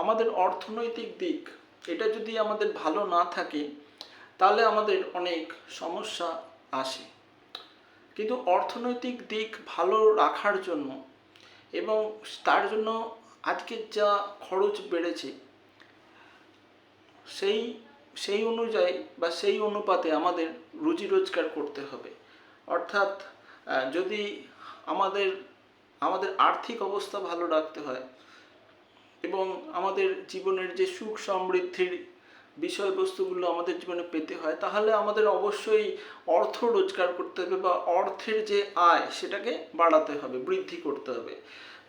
আমাদের অর্থনৈতিক দিক, এটা যদি আমাদের ভালো না থাকে, তাহলে আমাদের অনেক সমস্যা আসে। কিন্তু অর্থনৈতিক দিক ভালো রাখার জন্য এবং তার জন্য আজকের যা খরচ বেড়েছে, সেই সেই অনুযায়ী বা সেই অনুপাতে আমাদের রুজি রোজগার করতে হবে। অর্থাৎ যদি আমাদের আমাদের আর্থিক অবস্থা ভালো রাখতে হয় এবং আমাদের জীবনের যে সুখ সমৃদ্ধির বিষয়বস্তুগুলো আমাদের জীবনে পেতে হয়, তাহলে আমাদের অবশ্যই অর্থ রোজগার করতে হবে বা অর্থের যে আয়, সেটাকে বাড়াতে হবে, বৃদ্ধি করতে হবে।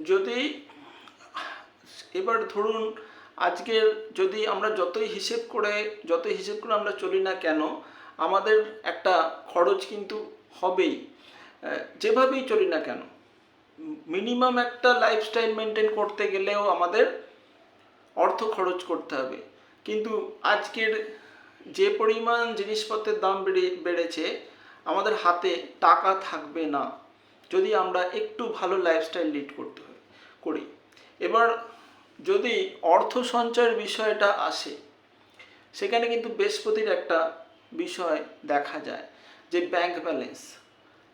যদি, এবার ধরুন আজকের যদি আমরা যতই হিসেব করে, যতই হিসেব করে আমরা চলি না কেন, আমাদের একটা খরচ কিন্তু হবেই। যেভাবেই চলি না কেন মিনিমাম একটা লাইফস্টাইল মেনটেন করতে গেলেও আমাদের অর্থ খরচ করতে হবে। কিন্তু আজকের যে পরিমাণ জিনিসপত্রের দাম বেড়ে, বেড়েছে, আমাদের হাতে টাকা থাকবে না, যদি আমরা একটু ভালো লাইফস্টাইল লিড করতে করি। এবার যদি অর্থ সঞ্চয়ের বিষয়টা আসে, সেখানে কিন্তু বৃহস্পতির একটা বিষয় দেখা যায়, যে ব্যাংক ব্যালেন্স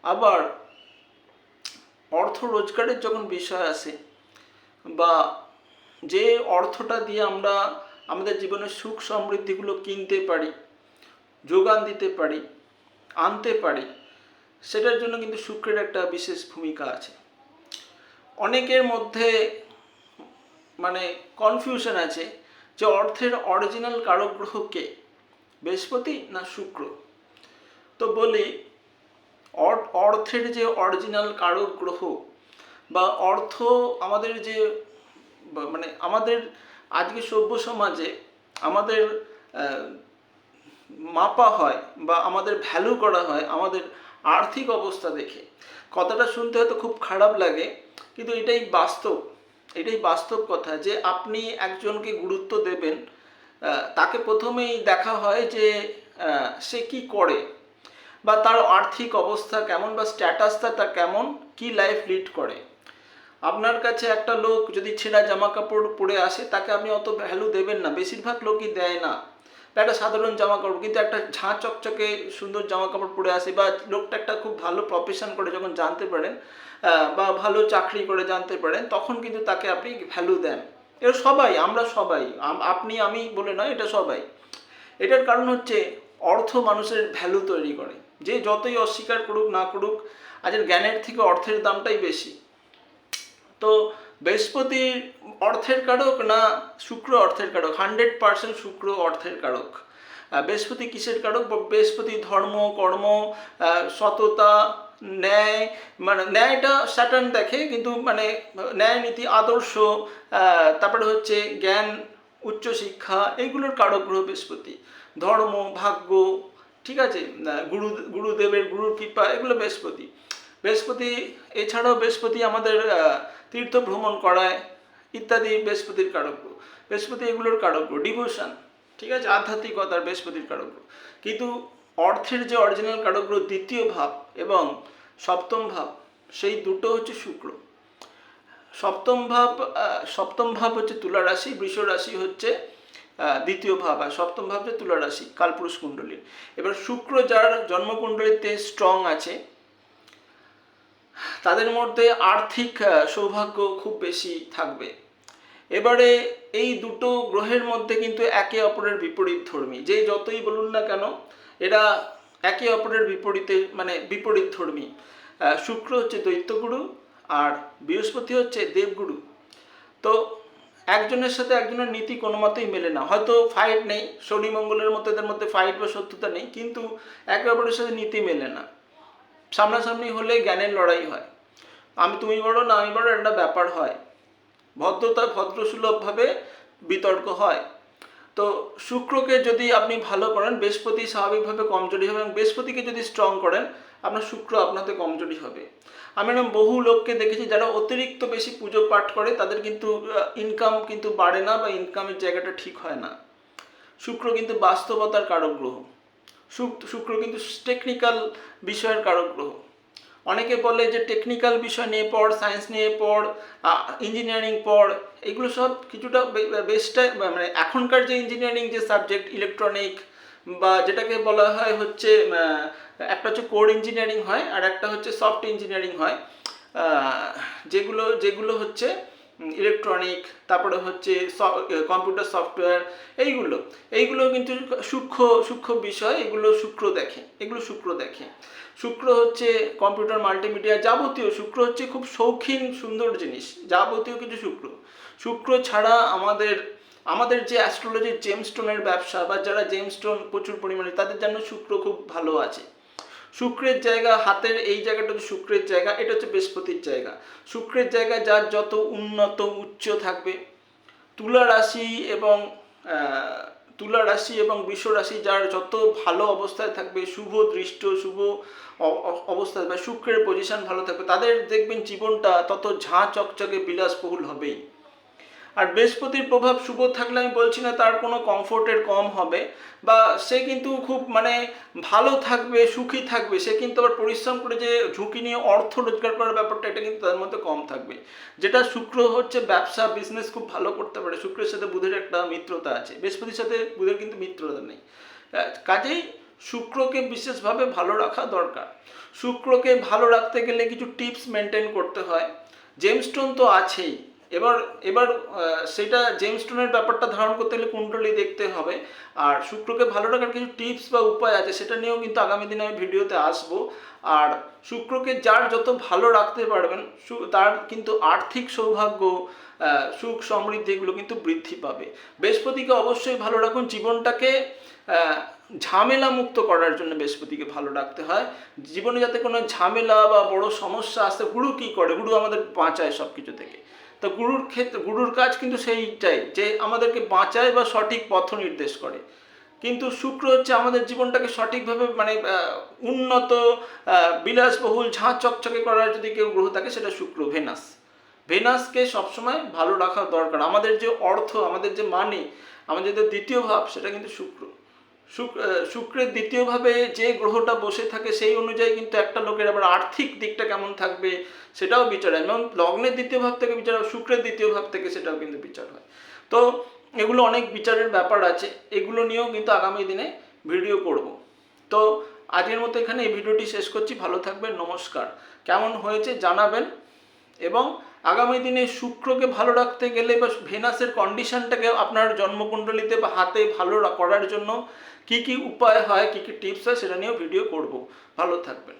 আবার অর্থ রোজগারের যখন বিষয় আসে বা যে অর্থটা দিয়ে আমরা আমাদের জীবনের সুখ সমৃদ্ধিগুলো কিনতে পারি, যোগান দিতে পারি, আনতে পারি, সেটার জন্য কিন্তু শুক্রের একটা বিশেষ ভূমিকা আছে। অনেকের মধ্যে মানে কনফিউশন আছে যে অর্থের অরিজিনাল কারক গ্রহ কে, বৃহস্পতি না শুক্র? তো বলি অর্থের যে অরিজিনাল কারক গ্রহ বা অর্থ আমাদের যে মানে আমাদের আজকে সভ্য সমাজে আমাদের মাপা হয় বা আমাদের ভ্যালু করা হয় আমাদের আর্থিক অবস্থা দেখে। কথাটা শুনতে হয়তো খুব খারাপ লাগে, কিন্তু এটাই বাস্তব। এটাই বাস্তব কথা যে আপনি একজনকে গুরুত্ব দেবেন তাকে প্রথমেই দেখা হয় যে সে কি করে। বা তার আর্থিক অবস্থা কেমন বা স্ট্যাটাসটা তার কেমন, কি লাইফ লিড করে। আপনার কাছে একটা লোক যদি ছেঁড়া জামা কাপড় পরে আসে, তাকে আপনি অত ভ্যালু দেবেন না। বেশিরভাগ লোকই দেয় না। একটা সাধারণ জামা কাপড় কিন্তু একটা ঝাঁ চকচকে সুন্দর জামা কাপড় পরে আসে বা লোকটা একটা খুব ভালো প্রফেশন করে যখন জানতে পারেন বা ভালো চাকরি করে জানতে পারেন, তখন কিন্তু তাকে আপনি ভ্যালু দেন। এটা সবাই, আমরা সবাই আপনি, আমি বলে নয়, এটা সবাই। এটার কারণ হচ্ছে অর্থ মানুষের ভ্যালু তৈরি করে। যে যতই অস্বীকার করুক, না করুক, আজের জ্ঞানের থেকে অর্থের দামটাই বেশি। তো বৃহস্পতি অর্থের কারক না শুক্র অর্থের কারক? হান্ড্রেড পার্সেন্ট শুক্র অর্থের কারক। বৃহস্পতি কিসের কারক? বৃহস্পতি ধর্ম, কর্ম সততা, ন্যায় মানে ন্যায়টা স্যাটার্ন দেখে, কিন্তু মানে ন্যায়, নীতি, আদর্শ তারপরে হচ্ছে জ্ঞান, উচ্চশিক্ষা এইগুলোর কারক গ্রহ বৃহস্পতি। ধর্ম, ভাগ্য ঠিক আছে গুরু, গুরুদেবের গুরুর কৃপা, এগুলো বৃহস্পতি বৃহস্পতি, এছাড়াও বৃহস্পতি আমাদের তীর্থ ভ্রমণ করায়, ইত্যাদি বৃহস্পতির কারক গ্রহ। বৃহস্পতি এগুলোর কারক্য ডিভোশন ঠিক আছে, আধ্যাত্মিকতার বৃহস্পতির কারক গ্রহ। কিন্তু অর্থের যে অরিজিনাল কারক দ্বিতীয় ভাব এবং সপ্তম ভাব, সেই দুটো হচ্ছে শুক্র সপ্তম ভাব সপ্তম ভাব হচ্ছে তুলা রাশি, বৃষ রাশি হচ্ছে দ্বিতীয় ভাব আর সপ্তম ভাব হচ্ছে তুলা রাশি কালপুরুষ কুণ্ডলী। এবার শুক্র যার জন্মকুণ্ডলীতে স্ট্রং আছে, তাদের মধ্যে আর্থিক সৌভাগ্য খুব বেশি থাকবে। এবারে এই দুটো গ্রহের মধ্যে কিন্তু একে অপরের বিপরীত ধর্মী। যে যতই বলুন না কেন, এরা একে অপরের বিপরীতে মানে বিপরীত ধর্মী। শুক্র হচ্ছে দৈত্যগুরু আর বৃহস্পতি হচ্ছে দেবগুরু। তো একজনের সাথে একজনের নীতি কোনো মতেই মেলে না। হয়তো ফাইট নেই, শনি মঙ্গলের মতো এদের মধ্যে ফাইট বা শত্রুতা নেই, কিন্তু একে অপরের সাথে নীতি মেলে না। সামনাসামনি হলে জ্ঞানের লড়াই হয়। আমি তুমি বড় না আমি বড় একটা ব্যাপার হয়। ভদ্রতা ভদ্রসুলভভাবে বিতর্ক হয়। তো শুক্রকে যদি আপনি ভালো করেন, বৃহস্পতি স্বাভাবিকভাবে কমজোরি হবে এবং বৃহস্পতিকে যদি স্ট্রং করেন আপনার শুক্র আপনাতে কমজোরি হবে। আমি এরকম বহু লোককে দেখেছি যারা অতিরিক্ত বেশি পুজো পাঠ করে, তাদের কিন্তু ইনকাম কিন্তু বাড়ে না বা ইনকামের জায়গাটা ঠিক হয় না। শুক্র কিন্তু বাস্তবতার কারক গ্রহ শুক- শুক্র কিন্তু টেকনিক্যাল বিষয়ের কারক গ্রহ অনেকে বলে যে টেকনিক্যাল বিষয় নিয়ে পড় সায়েন্স নিয়ে পড় ইঞ্জিনিয়ারিং পড়, এগুলো সব কিছুটা বেস্টটা মানে এখনকার যে ইঞ্জিনিয়ারিং যে সাবজেক্ট ইলেকট্রনিক বা যেটাকে বলা হয় হচ্ছে একটা হচ্ছে কোর ইঞ্জিনিয়ারিং হয় আর একটা হচ্ছে সফট ইঞ্জিনিয়ারিং হয়। যেগুলো যেগুলো হচ্ছে ইলেকট্রনিক তারপরে হচ্ছে কম্পিউটার সফটওয়্যার এইগুলো। এইগুলো কিন্তু সূক্ষ্ম সূক্ষ্ম বিষয়, এগুলো শুক্র দেখে, এগুলো শুক্র দেখে। শুক্র হচ্ছে কম্পিউটার মাল্টিমিডিয়া যাবতীয় শুক্র হচ্ছে খুব শৌখিন, সুন্দর জিনিস, যাবতীয় কিছু শুক্র শুক্র ছাড়া আমাদের আমাদের যে অ্যাস্ট্রোলজির জেমস্টোনের ব্যবসা বা যারা জেমস্টোন প্রচুর পরিমাণে, তাদের জন্য শুক্র খুব ভালো আছে। শুক্রের জায়গা, হাতের এই জায়গাটা হচ্ছে শুক্রের জায়গা, এটা হচ্ছে বৃহস্পতির জায়গা। শুক্রের জায়গা যার যত উন্নত, উচ্চ থাকবে, তুলা রাশি এবং তুলা রাশি এবং বৃষ রাশি যার যত ভালো অবস্থায় থাকবে, শুভ দৃষ্ট, শুভ অ- অ- অবস্থায় বা শুক্রের পজিশন ভালো থাকবে, তাদের দেখবেন জীবনটা তত ঝাঁ চকচকে বিলাসবহুল হবেই। আর বৃহস্পতির প্রভাব শুভ থাকলে আমি বলছি না তার কোনো কমফোর্টের কম হবে, বা সে কিন্তু খুব মানে ভালো থাকবে, সুখী থাকবে, সে কিন্তু আবার পরিশ্রম করে যে ঝুঁকি নিয়ে অর্থ রোজগার করার ব্যাপারটা, এটা কিন্তু তার মধ্যে কম থাকবে। যেটা শুক্র হচ্ছে ব্যবসা বিজনেস খুব ভালো করতে পারে, শুক্রের সাথে বুধের একটা মিত্রতা আছে, বৃহস্পতির সাথে বুধের কিন্তু মিত্রতা নেই। কাজেই শুক্রকে বিশেষভাবে ভালো রাখা দরকার। শুক্রকে ভালো রাখতে গেলে কিছু টিপস মেনটেন করতে হয়। জেমস্টোন তো আছেই এবার এবার সেটা জেমস্টোনের ব্যাপারটা ধারণ করতে গেলে কুণ্ডলী দেখতে হবে। আর শুক্রকে ভালো রাখার কিছু টিপস বা উপায় আছে, সেটা নিয়েও কিন্তু আগামী দিনে আমি ভিডিওতে আসব। আর শুক্রকে যার যত ভালো রাখতে পারবেন তার কিন্তু আর্থিক সৌভাগ্য সুখ, সমৃদ্ধি এগুলো কিন্তু বৃদ্ধি পাবে। বৃহস্পতিকে অবশ্যই ভালো রাখুন। জীবনটাকে ঝামেলা মুক্ত করার জন্য বৃহস্পতিকে ভালো রাখতে হয়। জীবনে যাতে কোনো ঝামেলা বা বড় সমস্যা আসে গুরু কী করে? গুরু আমাদের বাঁচায় সব কিছু থেকে। তো গুরুর ক্ষেত্রে, গুরুর কাজ কিন্তু সেইটাই, যে আমাদেরকে বাঁচায় বা সঠিক পথ নির্দেশ করে। কিন্তু শুক্র হচ্ছে আমাদের জীবনটাকে সঠিকভাবে মানে উন্নত বিলাসবহুল, ঝাঁ চকচকে করার যদি কেউ গ্রহ থাকে, সেটা শুক্র, ভেনাস। ভেনাসকে সবসময় ভালো রাখা দরকার। আমাদের যে অর্থ, আমাদের যে মানে আমাদের যে দ্বিতীয় ভাব, সেটা কিন্তু শুক্র। শুক্রের দ্বিতীয়ভাবে যে গ্রহটা বসে থাকে সেই অনুযায়ী কিন্তু একটা লোকের আবার আর্থিক দিকটা কেমন থাকবে সেটাও বিচার হয়। যেমন লগ্নের দ্বিতীয় ভাব থেকে বিচার হয়, শুক্রের দ্বিতীয় ভাব থেকে সেটাও কিন্তু বিচার হয়। তো এগুলো অনেক বিচারের ব্যাপার আছে, এগুলো নিয়েও কিন্তু আগামী দিনে ভিডিও করব। তো আজকের মতো এখানে এই ভিডিওটি শেষ করছি, ভালো থাকবেন, নমস্কার। কেমন হয়েছে জানাবেন এবং আগামী দিনে শুক্রকে ভালো রাখতে গেলে বা ভেনাসের কন্ডিশনটাকে আপনার জন্মকুণ্ডলিতে বা হাতে ভালো করার জন্য কি কি উপায় হয়, কি কি টিপস হয় সেটা নিয়েও ভিডিও করব। ভালো থাকবেন।